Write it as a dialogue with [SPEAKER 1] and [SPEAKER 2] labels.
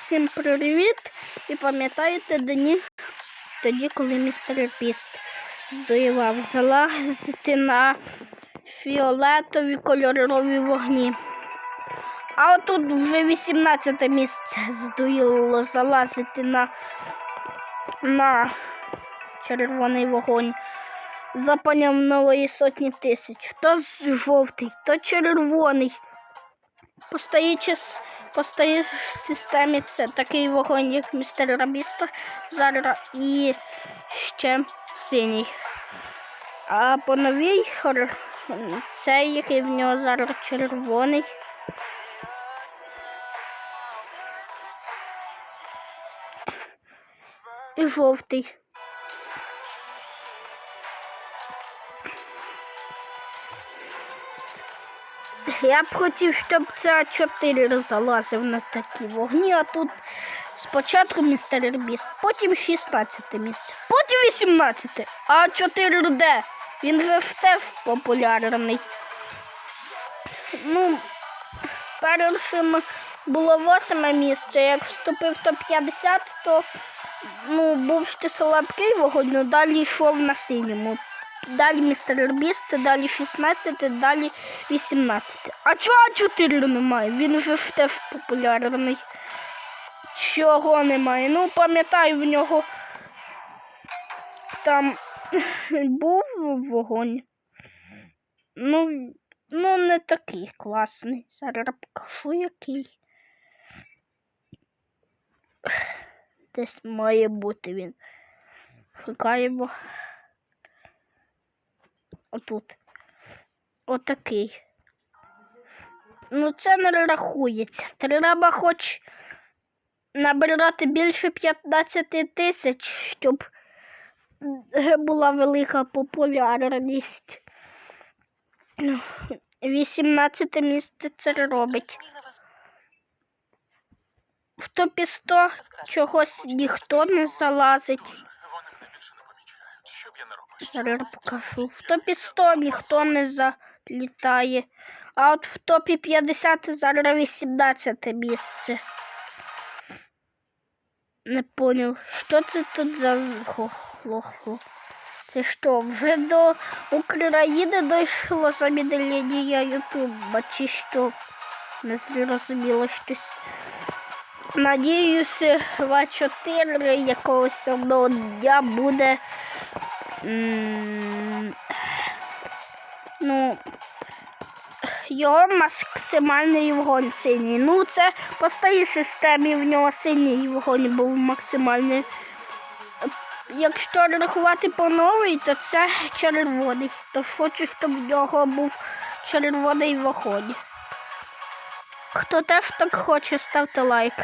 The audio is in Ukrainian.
[SPEAKER 1] всім привіт! І пам'ятаєте дні тоді, коли містер Піст здоївав залазити на фіолетові кольорові вогні. А отут вже 18 місце здоїло залазити на, на червоний вогонь. Запаняв нової сотні тисяч. То жовтий, то червоний. Постаючи с- постає в системі це такий вогонь, як містер Рабіста зараз і ще синій. А по новій хор- цей, який в нього зараз червоний. І жовтий. Я б хотів, щоб це 4 залазив на такі вогні, а тут спочатку містер Біст, потім 16 місце, потім 18, а 4 де? Він вже в теж популярний. Ну, першим було 8 місце. Як вступив в топ-50, то ну, був ще слабкий вогонь, ну далі йшов на синьому. Далі містер Біст, далі 16, далі 18. А чого 4 немає? Він вже ж теж популярний. Чого немає? Ну, пам'ятаю, в нього там був вогонь. Ну, ну не такий класний. Зараз покажу який. Десь має бути він. Шукаємо. Отут. Отакий. Ну, це не рахується. Треба хоч набирати більше 15 тисяч, щоб була велика популярність. Ну, 18 місце це робить. В топі 100 чогось ніхто не залазить.
[SPEAKER 2] Дуже. Вони мене більше не помічають. Що б я не робив?
[SPEAKER 1] Зараз покажу. В топі 100 ніхто не залітає. А от в топі 50 зараз 18 місце. Не поняв, що це тут за хохлохло? Це що, вже до України дійшло замедлення Ютуба, чи що? Не зрозуміло щось. Надіюся, в 4 якогось одного дня буде. Ну, його максимальний вогонь синій. Ну, це по старій системі в нього синій вогонь був максимальний. Якщо рахувати по новій, то це червоний. Тож хочу, щоб в нього був червоний вогонь. Хто теж так хоче, ставте лайк.